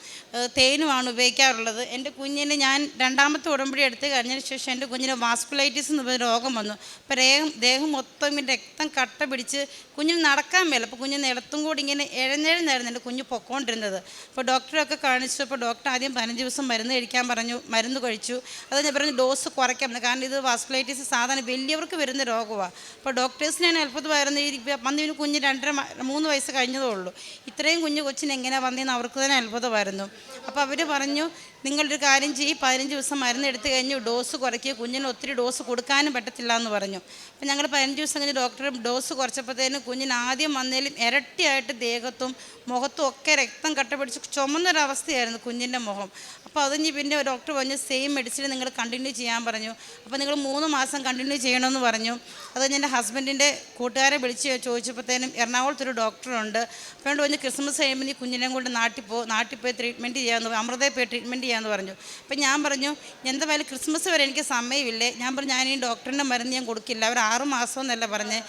Speaker 1: തേനുമാണ് ഉപയോഗിക്കാറുള്ളത്. എന്റെ കുഞ്ഞിന് ഞാൻ രണ്ടാമത്തെ ഉടമ്പടി എടുത്ത് കഴിഞ്ഞതിന് ശേഷം എന്റെ കുഞ്ഞിന് വാസ്കുലൈറ്റിസ് എന്ന് പറഞ്ഞ രോഗം വന്നു. അപ്പോൾ ദേഹം ദേഹം മൊത്തം ഇങ്ങനെ രക്തം കട്ട പിടിച്ച് കുഞ്ഞിന് നടക്കാൻ മേല. അപ്പോൾ കുഞ്ഞിന് ഇടത്തും കൂടി ഇങ്ങനെ എഴുന്നേഴുന്നായിരുന്നു എന്റെ കുഞ്ഞ് പൊക്കോണ്ടിരുന്നത്. അപ്പോൾ ഡോക്ടറൊക്കെ കാണിച്ചു. അപ്പോൾ ഡോക്ടർ ആദ്യം പതിനഞ്ച് ദിവസം മരുന്ന് കഴിക്കാൻ പറഞ്ഞു. മരുന്ന് കഴിച്ചു. അത് ഞാൻ പറഞ്ഞു ഡോസ് കുറയ്ക്കാം കാരണം ഇത് വാസ്കുലൈറ്റിസ് സാധാരണ വലിയവർക്ക് വരുന്ന രോഗമാണ് അപ്പോൾ ഡോക്ടേഴ്സിന് ഞാൻ അത്ഭുതമായിരുന്നു ഈ വന്ന് ഇതിന് കുഞ്ഞ് രണ്ടര മൂന്ന് വയസ്സ് കഴിഞ്ഞതേ ഉള്ളൂ. ഇത്രയും കുഞ്ഞ് കൊച്ചിന് എങ്ങനെ വന്നതെന്ന് അവർക്ക് തന്നെ അത്ഭുതമായിരുന്നു. അപ്പോൾ അവർ പറഞ്ഞു നിങ്ങളൊരു കാര്യം ചെയ്യും പതിനഞ്ച് ദിവസം മരുന്ന് എടുത്തു കഴിഞ്ഞ് ഡോസ് കുറയ്ക്കുക കുഞ്ഞിന് ഒത്തിരി ഡോസ് കൊടുക്കാനും പറ്റത്തില്ല എന്ന് പറഞ്ഞു. അപ്പം ഞങ്ങൾ പതിനഞ്ച് ദിവസം കഴിഞ്ഞ് ഡോക്ടർ ഡോസ് കുറച്ചപ്പോഴത്തേനും കുഞ്ഞിന് ആദ്യം വന്നതിലും ഇരട്ടിയായിട്ട് ദേഹത്തും മുഖത്തും ഒക്കെ രക്തം കട്ട പിടിച്ച് ചുമന്നൊരവസ്ഥയായിരുന്നു കുഞ്ഞിന്റെ മുഖം. അപ്പോൾ അത് കഴിഞ്ഞ് പിന്നെ ഡോക്ടർ പറഞ്ഞു സെയിം മെഡിസിൻ നിങ്ങൾ കണ്ടിന്യൂ ചെയ്യാൻ പറഞ്ഞു. അപ്പോൾ നിങ്ങൾ മൂന്ന് മാസം കണ്ടിന്യൂ ചെയ്യണമെന്ന് പറഞ്ഞു. അത് എന്റെ ഹസ്ബൻഡിന്റെ കൂട്ടുകാരെ വിളിച്ച് ചോദിച്ചപ്പോഴത്തേനും എറണാകുളത്തൊരു ഡോക്ടറുണ്ട്. അപ്പോൾ പറഞ്ഞു ക്രിസ്മസ് കഴിയുമ്പോൾ നീ കുഞ്ഞിനെയും കൊണ്ട് നാട്ടിൽ പോ നാട്ടിൽ പോയി ട്രീറ്റ്മെന്റ് ചെയ്യാമെന്ന്. അമൃതയിൽ പോയി ട്രീറ്റ്മെന്റ് ചെയ്യാമെന്ന് പറഞ്ഞു. അപ്പം ഞാൻ പറഞ്ഞു എന്തായാലും ക്രിസ്മസ് വരെ എനിക്ക് സമയമില്ലേ? ഞാൻ പറഞ്ഞു ഞാൻ ഈ ഡോക്ടറിന്റെ മരുന്ന് ഞാൻ കൊടുക്കില്ല. അവർ ആറ് മാസം എന്നല്ല പറഞ്ഞ്.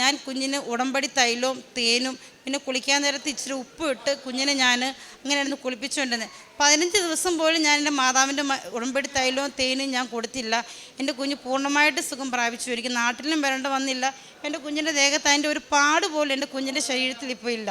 Speaker 1: ഞാൻ കുഞ്ഞിന് ഉടമ്പടി തൈലവും തേനും പിന്നെ കുളിക്കാൻ നേരത്ത് ഇച്ചിരി ഉപ്പ് ഇട്ട് കുഞ്ഞിനെ ഞാൻ അങ്ങനെയായിരുന്നു കുളിപ്പിച്ചുകൊണ്ടിരുന്നത് പതിനഞ്ച് ദിവസം പോലും ഞാൻ എന്റെ മാതാവിന്റെ ഉടമ്പടി തൈലവും തേനും ഞാൻ കൊടുത്തില്ല. എന്റെ കുഞ്ഞ് പൂർണമായിട്ട് സുഖം പ്രാപിച്ചു. എനിക്ക് നാട്ടിലും വരേണ്ട വന്നില്ല. എന്റെ കുഞ്ഞിന്റെ ദേഹത്ത് അതിന്റെ ഒരു പാട് പോലും എന്റെ കുഞ്ഞിന്റെ ശരീരത്തിൽ ഇപ്പോൾ ഇല്ല.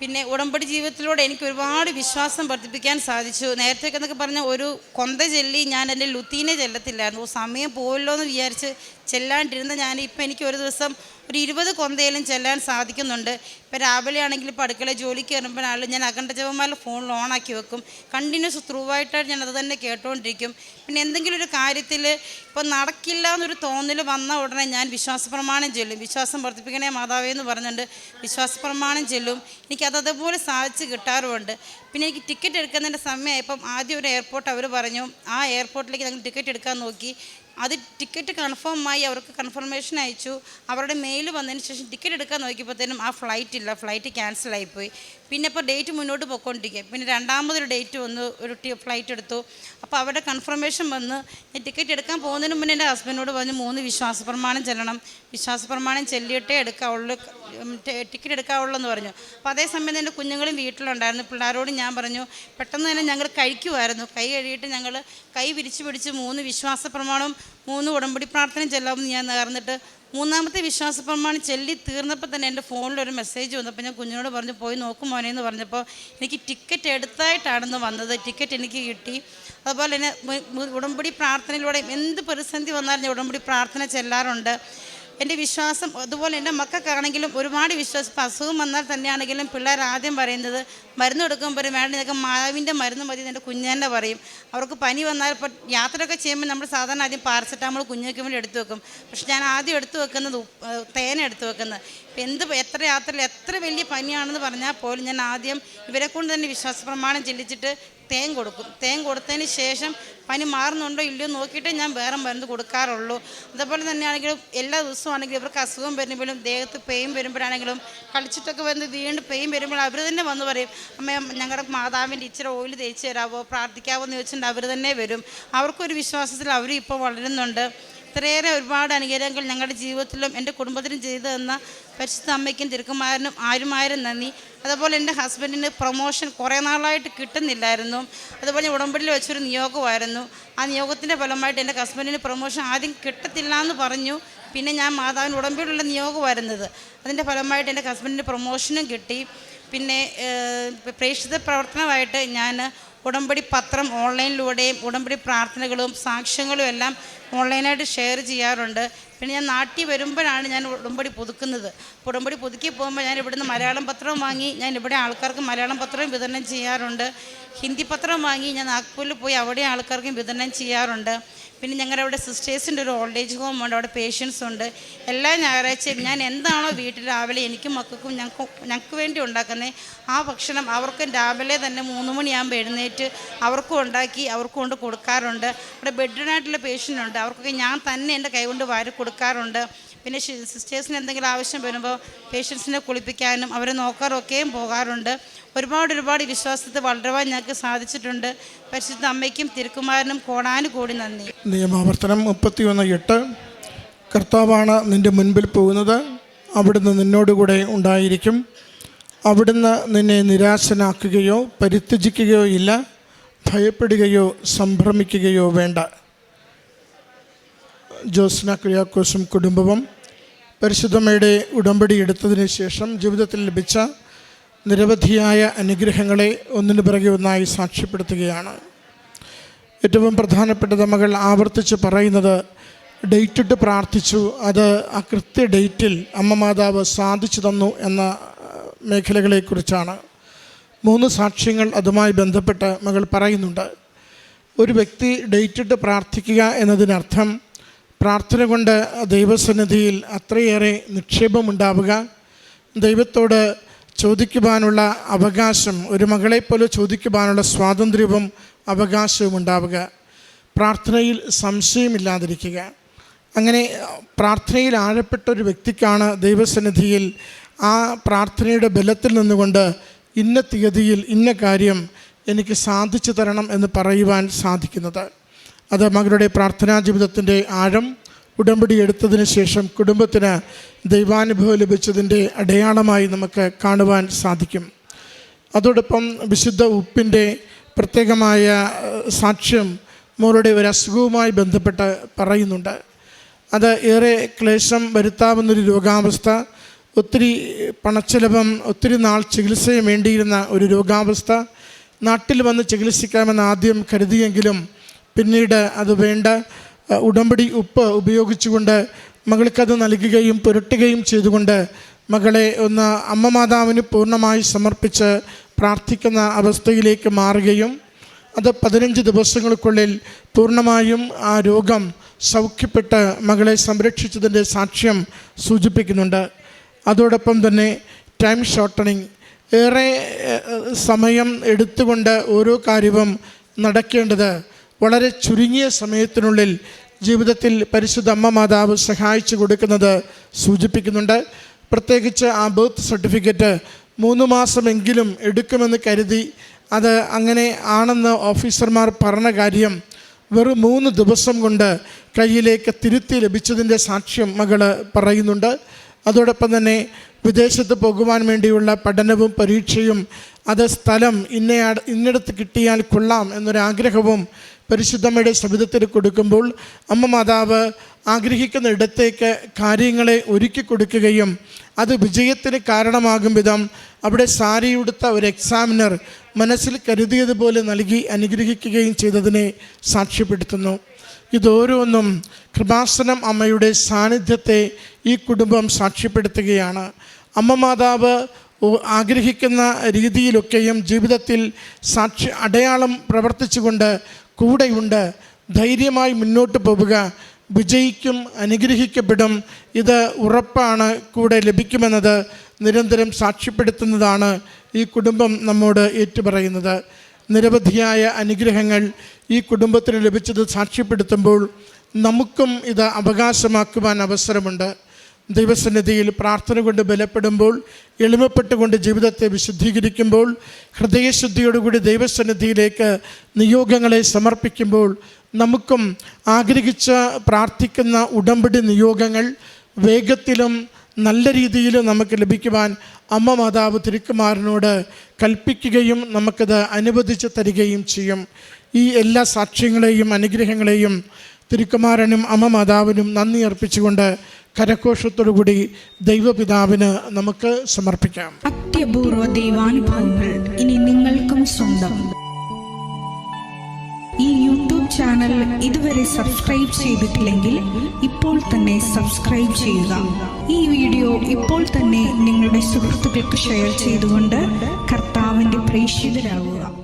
Speaker 1: പിന്നെ ഉടമ്പടി ജീവിതത്തിലൂടെ എനിക്ക് ഒരുപാട് വിശ്വാസം വർദ്ധിപ്പിക്കാൻ സാധിച്ചു. നേരത്തെ എന്നൊക്കെ പറഞ്ഞ ഒരു കൊന്ത ചെല്ലി ഞാൻ എന്റെ ലുത്തീനെ ചെല്ലത്തില്ലായിരുന്നു. സമയം പോയല്ലോ എന്ന് വിചാരിച്ച് ചെല്ലാണ്ടിരുന്ന ഞാൻ ഇപ്പം എനിക്ക് ഒരു ദിവസം ഒരു ഇരുപത് കൊന്തയിലും ചെല്ലാൻ സാധിക്കുന്നുണ്ട്. ഇപ്പോൾ രാവിലെ ആണെങ്കിൽ ഇപ്പോൾ അടുക്കള ജോലിക്ക് കയറുമ്പോഴാണെങ്കിലും ഞാൻ അഖണ്ഡ ജപമാല ഫോണിൽ ഓണാക്കി വെക്കും. കണ്ടിന്യൂസ് ത്രൂ ആയിട്ടായിട്ട് ഞാൻ അത് തന്നെ കേട്ടുകൊണ്ടിരിക്കും പിന്നെ എന്തെങ്കിലും ഒരു കാര്യത്തിൽ ഇപ്പോൾ നടക്കില്ല എന്നൊരു തോന്നൽ വന്ന ഉടനെ ഞാൻ വിശ്വാസ പ്രമാണം ചെല്ലും. വിശ്വാസം വർദ്ധിപ്പിക്കണേ മാതാവേ എന്ന് പറഞ്ഞുകൊണ്ട് വിശ്വാസ പ്രമാണം ചെല്ലും. എനിക്കത് അതുപോലെ സാധിച്ച് കിട്ടാറുമുണ്ട്. പിന്നെ എനിക്ക് ടിക്കറ്റ് എടുക്കുന്നതിന്റെ സമയമായപ്പം ആദ്യം ഒരു എയർപോർട്ട് അവർ പറഞ്ഞു ആ എയർപോർട്ടിലേക്ക് ഞങ്ങൾ ടിക്കറ്റ് എടുക്കാൻ നോക്കി. അത് ടിക്കറ്റ് കൺഫേം ആയി അവർക്ക് കൺഫർമേഷൻ അയച്ചു. അവരുടെ മെയിൽ വന്നതിന് ശേഷം ടിക്കറ്റ് എടുക്കാൻ നോക്കിയപ്പോഴത്തേനും ആ ഫ്ലൈറ്റ് ഇല്ല. ഫ്ലൈറ്റ് ക്യാൻസൽ ആയിപ്പോയി. പിന്നെ ഇപ്പോൾ ഡേറ്റ് മുന്നോട്ട് പോയിക്കൊണ്ടിരിക്കുക പിന്നെ രണ്ടാമതൊരു ഡേറ്റ് വന്നു. ഒരു ഫ്ലൈറ്റ് എടുത്തു. അപ്പോൾ അവരുടെ കൺഫർമേഷൻ വന്ന് ഞാൻ ടിക്കറ്റ് എടുക്കാൻ പോകുന്നതിന് മുന്നേ എന്റെ ഹസ്ബൻഡിനോട് പറഞ്ഞു മൂന്ന് വിശ്വാസ പ്രമാണം ചെല്ലണം. വിശ്വാസ പ്രമാണം ചെല്ലിയിട്ടേ എടുക്കാവുള്ളൂ. ടിക്കറ്റ് എടുക്കാവുള്ളൂ പറഞ്ഞു. അപ്പോൾ അതേസമയം എന്റെ കുഞ്ഞുങ്ങളും വീട്ടിലുണ്ടായിരുന്നു. പിള്ളേരോട് ഞാൻ പറഞ്ഞു പെട്ടെന്ന് തന്നെ ഞങ്ങൾ കഴിക്കുമായിരുന്നു കൈ കഴുകിയിട്ട് ഞങ്ങൾ കൈ വിരിച്ചു പിടിച്ച് മൂന്ന് വിശ്വാസ പ്രമാണം മൂന്ന് ഉടമ്പടി പ്രാർത്ഥന ചെല്ലാമെന്ന് ഞാൻ നേർന്നിട്ട് മൂന്നാമത്തെ വിശ്വാസ പ്രമാണം ചെല്ലി തീർന്നപ്പോൾ തന്നെ എന്റെ ഫോണിലൊരു മെസ്സേജ് വന്നപ്പോൾ ഞാൻ കുഞ്ഞിനോട് പറഞ്ഞു പോയി നോക്കും മോനെ എന്ന് പറഞ്ഞപ്പോൾ എനിക്ക് ടിക്കറ്റ് എടുത്തായിട്ടാണെന്ന് വന്നത്. ടിക്കറ്റ് എനിക്ക് കിട്ടി. അതുപോലെ തന്നെ ഉടമ്പടി പ്രാർത്ഥനയിലൂടെ എന്ത് പ്രതിസന്ധി വന്നാലും ഉടമ്പടി പ്രാർത്ഥന ചെല്ലാറുണ്ട്. എന്റെ വിശ്വാസം അതുപോലെ എന്റെ മക്കൾക്കാണെങ്കിലും ഒരുപാട് വിശ്വാസം. ഇപ്പം അസുഖം വന്നാൽ തന്നെയാണെങ്കിലും പിള്ളേർ ആദ്യം പറയുന്നത് മരുന്ന് കൊടുക്കുമ്പോൾ വേണ്ട ഇതൊക്കെ മാവിന്റെ മരുന്ന് മതി എന്റെ കുഞ്ഞേന്റെ പറയും. അവർക്ക് പനി വന്നാൽ ഇപ്പോൾ യാത്രയൊക്കെ ചെയ്യുമ്പോൾ നമ്മൾ സാധാരണ ആദ്യം പാരസെറ്റാമോൾ കുഞ്ഞുങ്ങൾക്ക് വേണ്ടി എടുത്തു വെക്കും. പക്ഷെ ഞാൻ ആദ്യം എടുത്തു വെക്കുന്നത് തേന എടുത്തു വെക്കുന്നത്. ഇപ്പം എന്ത് എത്ര യാത്രയിൽ എത്ര വലിയ പനിയാണെന്ന് പറഞ്ഞാൽ പോലും ഞാൻ ആദ്യം ഇവരെ കൊണ്ട് തന്നെ വിശ്വാസ പ്രമാണം ചെല്ലിച്ചിട്ട് തേൻ കൊടുക്കും. തേൻ കൊടുത്തതിന് ശേഷം പനി മാറുന്നുണ്ടോ ഇല്ലയോ നോക്കിയിട്ട് ഞാൻ വേറെ മരുന്ന് കൊടുക്കാറുള്ളൂ. അതേപോലെ തന്നെയാണെങ്കിലും എല്ലാ ദിവസവും ആണെങ്കിലും ഇവർക്ക് അസുഖം വരുമ്പോഴും ദേഹത്ത് പെയിൻ വരുമ്പോഴാണെങ്കിലും കളിച്ചിട്ടൊക്കെ വന്ന് വീണ്ടും പെയിൻ വരുമ്പോൾ അവർ തന്നെ വന്ന് പറയും അമ്മ ഞങ്ങളുടെ മാതാവിന്റെ ഇച്ചിരി ഓയിൽ തേച്ച് തരാമോ പ്രാർത്ഥിക്കാമോ എന്ന് ചോദിച്ചിട്ടുണ്ട് അവർ തന്നെ വരും. അവർക്കൊരു വിശ്വാസത്തിൽ അവരും ഇപ്പോൾ വളരുന്നുണ്ട്. ഇത്രയേറെ ഒരുപാട് അനുഗ്രഹങ്ങൾ ഞങ്ങളുടെ ജീവിതത്തിലും എന്റെ കുടുംബത്തിനും ചെയ്തു തന്ന പരിശുദ്ധ അമ്മയ്ക്കും തിരുക്കുമാരനും ആരുമാരും നന്ദി. അതുപോലെ എന്റെ ഹസ്ബൻഡിന് പ്രൊമോഷൻ കുറേ നാളായിട്ട് കിട്ടുന്നില്ലായിരുന്നു. അതുപോലെ ഞാൻ ഉടമ്പടിയിൽ വെച്ചൊരു നിയോഗമായിരുന്നു. ആ നിയോഗത്തിന്റെ ഫലമായിട്ട് എന്റെ ഹസ്ബൻഡിന് പ്രൊമോഷൻ ആദ്യം കിട്ടത്തില്ല എന്ന് പറഞ്ഞു. പിന്നെ ഞാൻ മാതാവിന് ഉടമ്പടിയിലുള്ള വരുന്നത് അതിന്റെ ഫലമായിട്ട് എന്റെ ഹസ്ബൻഡിന് പ്രൊമോഷനും കിട്ടി. പിന്നെ പ്രേക്ഷിത പ്രവർത്തനമായിട്ട് ഞാൻ ഉടമ്പടി പത്രം ഓൺലൈനിലൂടെയും ഉടമ്പടി പ്രാർത്ഥനകളും സാക്ഷ്യങ്ങളും എല്ലാം ഓൺലൈനായിട്ട് ഷെയർ ചെയ്യാറുണ്ട്. പിന്നെ ഞാൻ നാട്ടിൽ വരുമ്പോഴാണ് ഞാൻ ഉടമ്പടി പുതുക്കുന്നത്. ഉടമ്പടി പുതുക്കി പോകുമ്പോൾ ഞാൻ ഇവിടുന്ന് മലയാളം പത്രം വാങ്ങി ഞാൻ ഇവിടെ ആൾക്കാർക്ക് മലയാളം പത്രവും വിതരണം ചെയ്യാറുണ്ട്. ഹിന്ദി പത്രം വാങ്ങി ഞാൻ നാഗ്പൂരിൽ പോയി അവിടെ ആൾക്കാർക്കും വിതരണം ചെയ്യാറുണ്ട്. പിന്നെ ഞങ്ങളുടെ അവിടെ സിസ്റ്റേഴ്സിന്റെ ഒരു ഓൾഡ് ഏജ് ഹോം ഉണ്ട് അവിടെ പേഷ്യൻസ് ഉണ്ട്. എല്ലാ ഞായറാഴ്ചയും ഞാൻ എന്താണോ വീട്ടിൽ രാവിലെ എനിക്കും മക്കൾക്കും ഞങ്ങൾക്ക് ഞങ്ങൾക്ക് വേണ്ടി ഉണ്ടാക്കുന്നത് ആ ഭക്ഷണം അവർക്കും രാവിലെ തന്നെ മൂന്ന് മണിയാകുമ്പോൾ എഴുന്നേറ്റ് അവർക്കും ഉണ്ടാക്കി അവർക്കും കൊണ്ട് കൊടുക്കാറുണ്ട്. അവിടെ ബെഡിനായിട്ടുള്ള പേഷ്യന്റ് ഉണ്ട്. അവർക്കൊക്കെ ഞാൻ തന്നെ എന്റെ കൈകൊണ്ട് വാരി കൊടുക്കാറുണ്ട്. പിന്നെ സിസ്റ്റേഴ്സിന് എന്തെങ്കിലും ആവശ്യം വരുമ്പോൾ പേഷ്യൻസിനെ കുളിപ്പിക്കാനും അവരെ നോക്കാറൊക്കെയും പോകാറുണ്ട്. ഒരുപാട് ഒരുപാട് വിശ്വാസത്തെ വളരുവാൻ ഞങ്ങൾക്ക് സാധിച്ചിട്ടുണ്ട്. പരിശുദ്ധ അമ്മയ്ക്കും തിരുക്കുമാരനും കോണാനും കൂടി നന്ദി.
Speaker 2: നിയമാവർത്തനം മുപ്പത്തി ഒന്ന് എട്ട്. കർത്താവാണ് നിന്റെ മുൻപിൽ പോകുന്നത്. അവിടുന്ന് നിന്നോടുകൂടെ ഉണ്ടായിരിക്കും. അവിടുന്ന് നിന്നെ നിരാശനാക്കുകയോ പരിത്യജിക്കുകയോ ഇല്ല. ഭയപ്പെടുകയോ സംഭ്രമിക്കുകയോ വേണ്ട. ജോസ്ന കുര്യാക്കോസും കുടുംബവും പരിശുദ്ധമ്മയുടെ ഉടമ്പടി എടുത്തതിന് ശേഷം ജീവിതത്തിൽ ലഭിച്ച നിരവധിയായ അനുഗ്രഹങ്ങളെ ഒന്നിനു പിറകെ ഒന്നായി സാക്ഷ്യപ്പെടുത്തുകയാണ്. ഏറ്റവും പ്രധാനപ്പെട്ട മകൾ ആവർത്തിച്ച് പറയുന്നത് ഡേറ്റ് ഇട്ട് പ്രാർത്ഥിച്ചു അത് ആ കൃത്യ ഡേറ്റിൽ അമ്മ മാതാവ് സാധിച്ചു തന്നു എന്ന മേഖലകളെക്കുറിച്ചാണ്. മൂന്ന് സാക്ഷ്യങ്ങൾ അതുമായി ബന്ധപ്പെട്ട് മകൾ പറയുന്നുണ്ട്. ഒരു വ്യക്തി ഡേറ്റ് ഇട്ട് പ്രാർത്ഥിക്കുക എന്നതിനർത്ഥം പ്രാർത്ഥന കൊണ്ട് ദൈവസന്നിധിയിൽ അത്രയേറെ നിക്ഷേപമുണ്ടാവുക ദൈവത്തോട് ചോദിക്കുവാനുള്ള അവകാശം ഒരു മകളെപ്പോലെ ചോദിക്കുവാനുള്ള സ്വാതന്ത്ര്യവും അവകാശവും ഉണ്ടാവുക. പ്രാർത്ഥനയിൽ സംശയമില്ലാതിരിക്കുക. അങ്ങനെ പ്രാർത്ഥനയിൽ ആഴപ്പെട്ട ഒരു വ്യക്തിക്കാണ് ദൈവസന്നിധിയിൽ ആ പ്രാർത്ഥനയുടെ ബലത്തിൽ നിന്നുകൊണ്ട് ഇന്ന തീയതിയിൽ ഇന്ന കാര്യം എനിക്ക് സാധിച്ചു തരണം എന്ന് പറയുവാൻ സാധിക്കുന്നത്. അത് മകളുടെ പ്രാർത്ഥനാ ജീവിതത്തിന്റെ ആഴം ഉടമ്പടി എടുത്തതിന് ശേഷം കുടുംബത്തിന് ദൈവാനുഭവം ലഭിച്ചതിന്റെ അടയാളമായി നമുക്ക് കാണുവാൻ സാധിക്കും. അതോടൊപ്പം വിശുദ്ധ ഉപ്പിന്റെ പ്രത്യേകമായ സാക്ഷ്യം മോളുടെ ഒരു അസുഖവുമായി ബന്ധപ്പെട്ട് പറയുന്നുണ്ട്. അത് ഏറെ ക്ലേശം വരുത്താവുന്നൊരു രോഗാവസ്ഥ ഒത്തിരി പണച്ചെലവും ഒത്തിരി നാൾ ചികിത്സയും വേണ്ടിയിരുന്ന ഒരു രോഗാവസ്ഥ. നാട്ടിൽ വന്ന് ചികിത്സിക്കാമെന്ന് ആദ്യം കരുതിയെങ്കിലും പിന്നീട് അത് വേണ്ട. ഉടമ്പടി ഉപ്പ് ഉപയോഗിച്ചുകൊണ്ട് മകൾക്കത് നൽകുകയും പുരട്ടുകയും ചെയ്തുകൊണ്ട് മകളെ ഒന്ന് അമ്മ മാതാവിന് പൂർണമായി സമർപ്പിച്ച് പ്രാർത്ഥിക്കുന്ന അവസ്ഥയിലേക്ക് മാറുകയും അത് പതിനഞ്ച് ദിവസങ്ങൾക്കുള്ളിൽ പൂർണമായും ആ രോഗം സൗഖ്യപ്പെട്ട് മകളെ സംരക്ഷിച്ചതിന്റെ സാക്ഷ്യം സൂചിപ്പിക്കുന്നുണ്ട്. അതോടൊപ്പം തന്നെ ടൈം ഷോർട്ടണിങ് ഏറെ സമയം എടുത്തുകൊണ്ട് ഓരോ കാര്യവും നടക്കേണ്ടത് വളരെ ചുരുങ്ങിയ സമയത്തിനുള്ളിൽ ജീവിതത്തിൽ പരിശുദ്ധ അമ്മ മാതാവ് സഹായിച്ചു കൊടുക്കുന്നത് സൂചിപ്പിക്കുന്നുണ്ട്. പ്രത്യേകിച്ച് ആ ബർത്ത് സർട്ടിഫിക്കറ്റ് മൂന്ന് മാസമെങ്കിലും എടുക്കുമെന്ന് കരുതി അത് അങ്ങനെ ആണെന്ന് ഓഫീസർമാർ പറഞ്ഞ കാര്യം വെറും മൂന്ന് ദിവസം കൊണ്ട് കയ്യിലേക്ക് തിരുത്തി ലഭിച്ചതിന്റെ സാക്ഷ്യം മകൾ പറയുന്നുണ്ട്. അതോടൊപ്പം തന്നെ വിദേശത്ത് പോകുവാൻ വേണ്ടിയുള്ള പഠനവും പരീക്ഷയും അത് സ്ഥലം ഇന്ന ഇന്നിടത്ത് കിട്ടിയാൽ കൊള്ളാം എന്നൊരാഗ്രഹവും പരിശുദ്ധമ്മയുടെ ശബ്ദത്തിൽ കൊടുക്കുമ്പോൾ അമ്മ മാതാവ് ആഗ്രഹിക്കുന്ന ഇടത്തേക്ക് കാര്യങ്ങളെ ഒരുക്കി കൊടുക്കുകയും അത് വിജയത്തിന് കാരണമാകും വിധം അവിടെ സാരി ഉടുത്ത ഒരു എക്സാമിനർ മനസ്സിൽ കരുതിയതുപോലെ നൽകി അനുഗ്രഹിക്കുകയും ചെയ്തതിനെ സാക്ഷ്യപ്പെടുത്തുന്നു. ഇതോരോന്നും കൃപാസനം അമ്മയുടെ സാന്നിധ്യത്തെ ഈ കുടുംബം സാക്ഷ്യപ്പെടുത്തുകയാണ്. അമ്മ മാതാവ് ആഗ്രഹിക്കുന്ന രീതിയിലൊക്കെയും ജീവിതത്തിൽ സാക്ഷി അടയാളം പ്രവർത്തിച്ചുകൊണ്ട് കൂടെയുണ്ട്. ധൈര്യമായി മുന്നോട്ട് പോവുക. വിജയിക്കും അനുഗ്രഹിക്കപ്പെടും. ഇത് ഉറപ്പാണ്. കൂടെ ലഭിക്കുമെന്നത് നിരന്തരം സാക്ഷ്യപ്പെടുത്തുന്നതാണ് ഈ കുടുംബം നമ്മോട് ഏറ്റുപറയുന്നത്. നിരവധിയായ അനുഗ്രഹങ്ങൾ ഈ കുടുംബത്തിന് ലഭിച്ചത് സാക്ഷ്യപ്പെടുത്തുമ്പോൾ നമുക്കും ഇത് അവകാശമാക്കുവാൻ അവസരമുണ്ട്. ദൈവസന്നിധിയിൽ പ്രാർത്ഥന കൊണ്ട് ബലപ്പെടുമ്പോൾ എളിമപ്പെട്ടുകൊണ്ട് ജീവിതത്തെ വിശുദ്ധീകരിക്കുമ്പോൾ ഹൃദയശുദ്ധിയോടുകൂടി ദൈവസന്നിധിയിലേക്ക് നിയോഗങ്ങളെ സമർപ്പിക്കുമ്പോൾ നമുക്കും ആഗ്രഹിച്ച പ്രാർത്ഥിക്കുന്ന ഉടമ്പടി നിയോഗങ്ങൾ വേഗത്തിലും നല്ല രീതിയിലും നമുക്ക് ലഭിക്കുവാൻ അമ്മ മാതാവ് തിരുക്കുമാരനോട് കൽപ്പിക്കുകയും നമുക്കത് അനുവദിച്ച് തരികയും ചെയ്യും. ഈ എല്ലാ സാക്ഷ്യങ്ങളെയും അനുഗ്രഹങ്ങളെയും തിരുക്കുമാരനും അമ്മ മാതാവിനും നന്ദി അർപ്പിച്ചുകൊണ്ട് കരഘോഷത്തോടുകൂടി ദൈവപിതാവിന് നമുക്ക് സമർപ്പിക്കാം.
Speaker 3: അത്യപൂർവ ദൈവാനുഭവങ്ങൾ ഇനി നിങ്ങൾക്കും സ്വന്തം. ഈ യൂട്യൂബ് ചാനൽ ഇതുവരെ സബ്സ്ക്രൈബ് ചെയ്തിട്ടില്ലെങ്കിൽ ഇപ്പോൾ തന്നെ സബ്സ്ക്രൈബ് ചെയ്യുക. ഈ വീഡിയോ ഇപ്പോൾ തന്നെ നിങ്ങളുടെ സുഹൃത്തുക്കൾക്ക് ഷെയർ ചെയ്തുകൊണ്ട് കർത്താവിന്റെ പ്രേക്ഷിതരാകുക